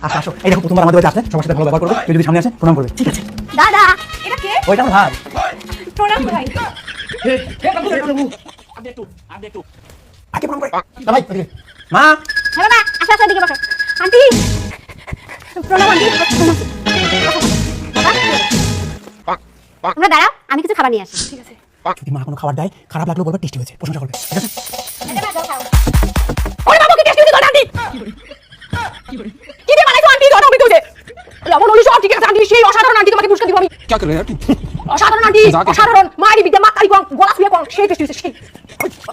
আসো আসো এই দেখো প্রথমবার আমাদের বাড়িতে আসলে সবার সাথে ভালো ব্যবহার করবে কেউ যদি সামনে আসে প্রণাম করবে ঠিক আছে? দাদা এটা কে? ওইটা আমার ভাই প্রণাম ভাই। আগে প্রণাম করে? না ভাই মা? হ্যাঁ বাবা আসো আসো এদিকে বসো। আন্টি! প্রণাম আন্টি। বাবা তোমরা দাঁড়াও আমি কিছু খাবার নিয়ে আসি ঠিক আছে? যদি মা কোনো খাবার দেয় খারাপ লাগলেও বলবে টেস্টি হয়েছে প্রশংসা করবে ঠিক আছে? ওরে বাবা কি টেস্টি হয়েছে আন্টি! কি বানাইছো আন্টি দাদা অমৃত হয়েছে লবণ হলুদ সব ঠিক আছে আন্টি সেই অসাধারণ আন্টি তোমাকে পুরস্কার দিব আমি क्या कर रहे हैं यार तू অসাধারণ আন্টি অসাধারণ মারি বিদ্যা মা কারি কম গলা শুয়ে কম সেই টেস্টি হয়েছে সেই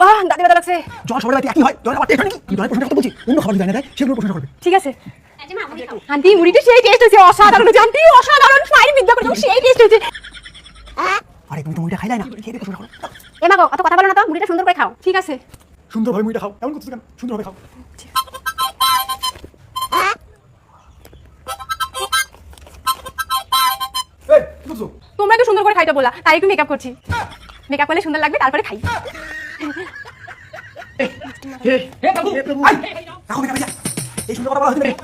আহ দাদি দাদা লাগছে জল সবার বাড়িতে একই হয় জল আবার টেস্ট হয় নাকি কি ধরনের প্রশংসা করতে বলছি অন্য খাবার যদি এনে দেয় সেগুলো প্রশংসা করবে ঠিক আছে আন্টি মুড়িটা সেই টেস্ট হয়েছে অসাধারণ হয়েছে আন্টি অসাধারণ মারি বিদ্যা করে সেই টেস্ট হয়েছে আরে তুমি তো মুড়িটা খাইলাই না খেয়ে দিয়ে প্রশংসা করো এ মা গো অত কথা বলো না তো মুড়িটা সুন্দর করে খাও ঠিক আছে সুন্দরভাবে মুড়িটা খাও এমন করছো কেন সুন্দরভাবে খাও সুন্দর বলা। তাই একটু মেকআপ করছি। মেকআপ করলে সুন্দর লাগবে তারপরে খাই। আই, রাখো এই সুন্দর কথা বলা হয়েছে নাকি?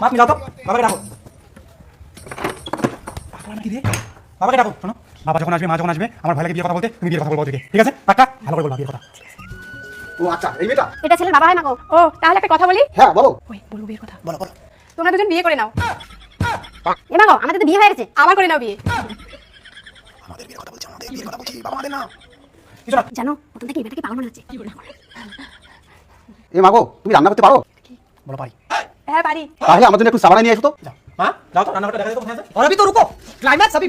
মা, তুমি যাও তো, বাবাকে ডাকো। কি রে? বাবাকে ডাকো, শোনো। বাবা যখন আসবে মা যখন আসবে আমার ভাই লাগে বিয়ে কথা বলতে তুমি বিয়ের কথা বলব ওদেরকে ঠিক আছে? পাক্কা? ভালো করে বলবা বিয়ের কথা। ও আচ্ছা এই মেয়েটা? এটা ছেলের বাবা হয় না গো। ও তাহলে একটা কথা বলি? হ্যাঁ বলো। ওই বলব বিয়ের কথা। বলো বলো। তোমরা দুজন বিয়ে করে নাও। এ মা গো আমাদের তো বিয়ে হয়ে গেছে। আবার করে নাও বিয়ে। আমাদের বিয়ের কথা বলছি আমাদের বিয়ের কথা বলছি বাবা আমাদের না জানো প্রথম থেকে পাগল হচ্ছে। এ মাগো তুমি রান্না করতে পারো? বলো পারি। হ্যাঁ পারি। তাহলে আমাদের একটু সাবানা নিয়ে এসো তো। মা দাও তো দেখা তো তো রুকো ক্লাইম্যাক্স আবি।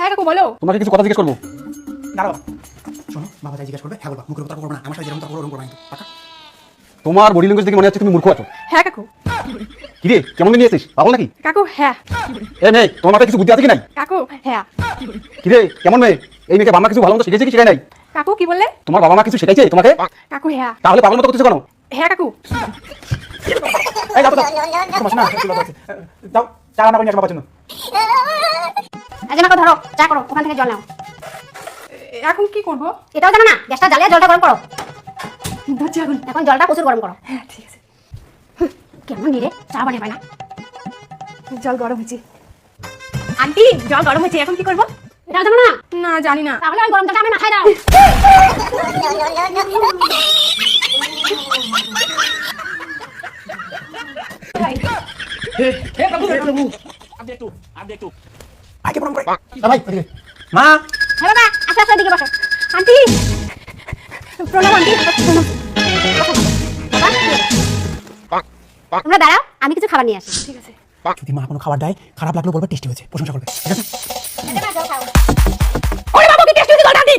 হ্যাঁ কাকু বলো। তোমাকে কিছু কথা জিজ্ঞেস করব। দাঁড়াও। শোনো বাবা জিজ্ঞেস করবে হ্যাঁ মুখের কথা না। আমার সাথে যেরকম পাকা? তোমার বডি ল্যাঙ্গুয়েজ দেখে মনে হচ্ছে তুমি মূর্খ আছো। হ্যাঁ কাকু। কি রে কেমন নিয়ে এসেছিস? পাগল নাকি? কাকু হ্যাঁ। এ মেয়ে তোমার মাথায় কিছু বুদ্ধি আছে কি নাই? কাকু হ্যাঁ। কি রে কেমন মেয়ে? এই মেয়েকে বাবা মা কিছু ভালো মতো শিখেছে কি শেখায় নাই? কাকু কি বললে? তোমার বাবা মা কিছু শেখাইছে তোমাকে? কাকু হ্যাঁ। তাহলে পাগল মতো করতেছো কেন? হ্যাঁ কাকু। এই তো যাও। তোমার লজ্জা আছে। চা রান্না করে নিয়ে আসো বাবার জন্য। আজ আমাকে ধরো চা করো ওখান থেকে জল নাও। এখন কি করব? এটাও জানো না? গ্যাসটা জ্বালিয়ে জলটা গরম করো। ধরছি এখন। এখন জলটা প্রচুর গরম করো। হ্যাঁ ঠিক আছে। কেমন নিরে চা বানিয়ে পাই না জল গরম হয়েছে। আন্টি জল গরম হয়েছে এখন কি করব? জানো না? না জানি না। তাহলে ওই গরম জলটা আমি মাথায় দাও আগে প্রণাম করে। না ভাই মা। হ্যাঁ বাবা এদিকে বসো। আন্টি! প্রণাম আন্টি। আচ্ছা, তোমরা দাঁড়াও আমি কিছু খাবার নিয়ে আসি। ঠিক আছে। যদি মা কোনো খাবার দেয় খারাপ লাগল বলবে টেস্টি হয়েছে। প্রশংসা করবে। ঠিক আছে?